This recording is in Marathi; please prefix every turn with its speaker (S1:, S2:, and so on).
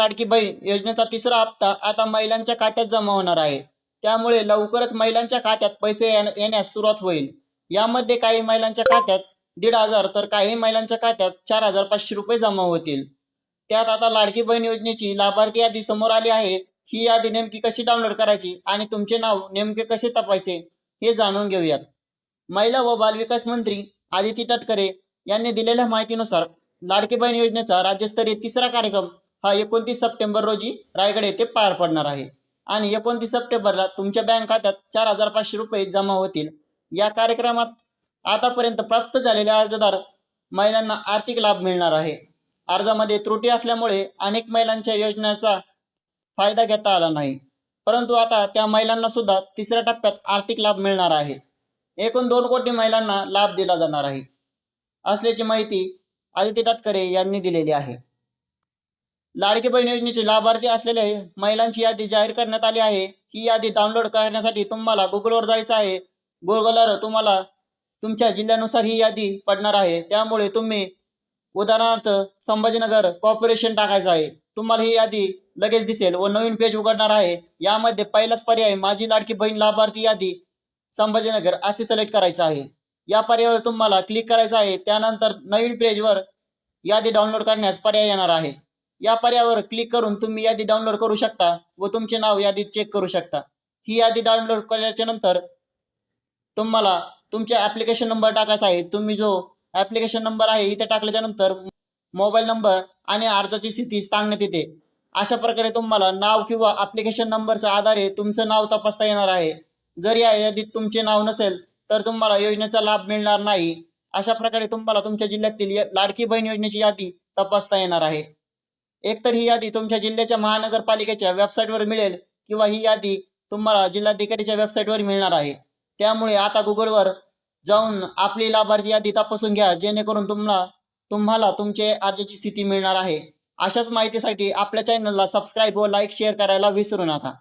S1: लाडकी बहीण योजनेचा तिसरा हप्ता आता महिलांच्या खात्यात जमा होणार आहे. त्यामुळे लवकरच महिलांच्या खात्यात पैसे येण्यास सुरुवात होईल. यामध्ये काही महिलांच्या खात्यात दीड हजार तर काही महिलांच्या खात्यात चार हजार पाचशे रुपये जमा होतील. त्यात आता लाडकी बहीण योजनेची लाभार्थी यादी समोर आली आहे. ही यादी नेमकी कशी डाउनलोड करायची आणि तुमचे नाव नेमके कसे तपायचे हे जाणून घेऊयात. महिला व बालविकास मंत्री आदिती तटकरे यांनी दिलेल्या माहितीनुसार लाडकी बहीण योजनेचा राज्यस्तरीय तिसरा कार्यक्रम हा एकोणतीस सप्टेंबर रोजी रायगड येथे पार पडणार आहे. आणि एकोणतीस सप्टेंबरला तुमच्या बँक खात्यात चार हजार पाचशे रुपये जमा होतील. या कार्यक्रमात आतापर्यंत प्राप्त झालेले अर्जदार महिलांना आर्थिक लाभ मिळणार आहे. अर्जामध्ये त्रुटी असल्यामुळे अनेक महिलांच्या योजनेचा फायदा घेता आला नाही. परंतु आता त्या महिलांना सुद्धा तिसऱ्या टप्प्यात आर्थिक लाभ मिळणार आहे. एकूण दोन कोटी महिलांना लाभ दिला जाणार आहे. असल्याची माहिती आदिती टटकरे यांनी दिलेली आहे. लाडकी बहीण योजनेचे लाभार्थी असलेले महिलांची यादी जाहीर करण्यात आली आहे. ही यादी डाउनलोड करण्यासाठी तुम्हाला गुगलवर जायचं आहे. गुगलवर तुम्हाला तुमच्या जिल्ह्यानुसार ही यादी पडणार आहे. त्यामुळे तुम्ही उदाहरणार्थ संभाजीनगर कॉर्पोरेशन टाकायचं आहे. तुम्हाला ही यादी लगेच दिसेल व नवीन पेज उघडणार आहे. यामध्ये पहिलाच पर्याय माझी लाडकी बहीण लाभार्थी यादी संभाजीनगर असे सिलेक्ट करायचं आहे. या पर्यायावर तुम्हाला क्लिक करायचं आहे. त्यानंतर नवीन पेजवर यादी डाउनलोड करण्यास पर्याय येणार आहे. या पर्यायावर क्लिक करून तुम्ही यादी डाउनलोड करू शकता व तुमचे नाव यादीत चेक करू शकता. ही यादी डाउनलोड केल्याच्यानंतर तुम्हाला तुमच्या ॲप्लिकेशन नंबर टाकायचा आहे. तुम्ही जो ॲप्लिकेशन नंबर आहे इथे टाकल्याच्या नंतर मोबाईल नंबर आणि अर्जाची स्थिती सांगण्यात येते. अशा प्रकारे तुम्हाला नाव किंवा ॲप्लिकेशन नंबरच्या आधारे तुमचं नाव तपासता येणार आहे. जर या यादीत तुमचे नाव नसेल तर तुम्हाला योजनेचा लाभ मिळणार नाही. अशा प्रकारे तुम्हाला तुमच्या जिल्ह्यातील लाडकी बहीण योजनेची यादी तपासता येणार आहे. एकतर ही यादी तुमच्या जिल्ह्याच्या महानगरपालिकेच्या वेबसाईटवर मिळेल किंवा ही यादी तुम्हाला जिल्हाधिकारीच्या वेबसाईटवर मिळणार आहे. त्यामुळे आता गुगलवर जाऊन आपली लाभार्थी यादी तपासून घ्या जेणेकरून तुम्हाला तुम्हाला तुमचे अर्जाची स्थिती मिळणार आहे. अशाच माहितीसाठी आपल्या चॅनलला सबस्क्राईब व लाईक शेअर करायला विसरू नका.